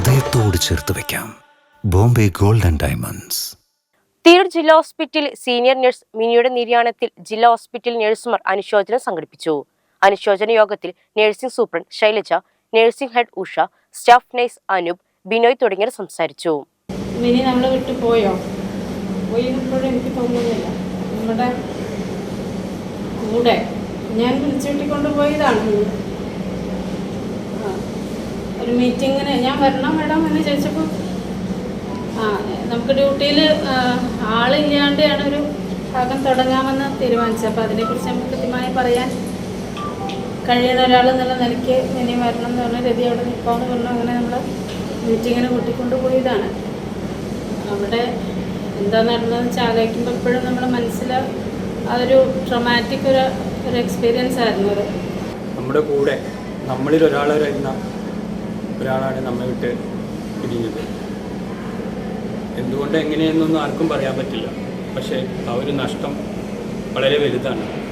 ഹൃദയത്തോട് ചേർത്ത് വെക്കാം. Bombay gold and diamonds. Tirur ജില്ലാ ഹോസ്പിറ്റൽ സീനിയർ നഴ്സ് മിനിയുടെ നിര്യാണത്തിൽ ജില്ലാ ഹോസ്പിറ്റൽ നഴ്സുമാർ അനുശോചനം സംഘടിപ്പിച്ചു. അനുശോചന യോഗത്തിൽ nursing superintendent Shailaja nursing head Usha staff nurse Anoop Binoy തുടങ്ങിയവർ സംസാരിച്ചു. മിനി നമ്മളെ വിട്ടു പോയോ? പോയി എനിക്ക് തോന്നുന്നില്ല. നമ്മുടെ കൂടെ ഞാൻ വിളിച്ചു കൊണ്ടുപോയതാണ് ഒരു മീറ്റിങ്ങിന് ഞാൻ വരണം മേഡം എന്ന് ചോദിച്ചപ്പോൾ ആ നമുക്ക് ഡ്യൂട്ടിയിൽ ആളില്ലാണ്ടാണ് ഒരു ഭാഗം തുടങ്ങാമെന്ന് തീരുമാനിച്ചത്. അപ്പോൾ അതിനെക്കുറിച്ച് നമുക്ക് കൃത്യമായി പറയാൻ കഴിയുന്ന ഒരാൾ എന്നുള്ള നിലയ്ക്ക് ഇനി വരണം എന്ന് പറഞ്ഞാൽ രതി അവിടെ നിൽക്കാമെന്ന് പറഞ്ഞു. അങ്ങനെ നമ്മൾ മീറ്റിങ്ങിന് കൂട്ടിക്കൊണ്ട് പോയതാണ്. അവിടെ എന്താ നടന്നതെന്ന് വെച്ചാൽ ആലോചിക്കുമ്പോൾ ഇപ്പോഴും നമ്മുടെ മനസ്സിൽ അതൊരു ട്രൊമാറ്റിക് ഒരു ഒരു എക്സ്പീരിയൻസ് ആയിരുന്നു അത്. നമ്മുടെ കൂടെ നമ്മളിൽ ഒരാളായിരുന്ന ഒരാളാണ് നമ്മെ വിട്ട് പിരിഞ്ഞത്. എന്തുകൊണ്ട് എങ്ങനെയെന്നൊന്നും ആർക്കും പറയാൻ പറ്റില്ല. പക്ഷേ ആ ഒരു നഷ്ടം വളരെ വലുതാണ്.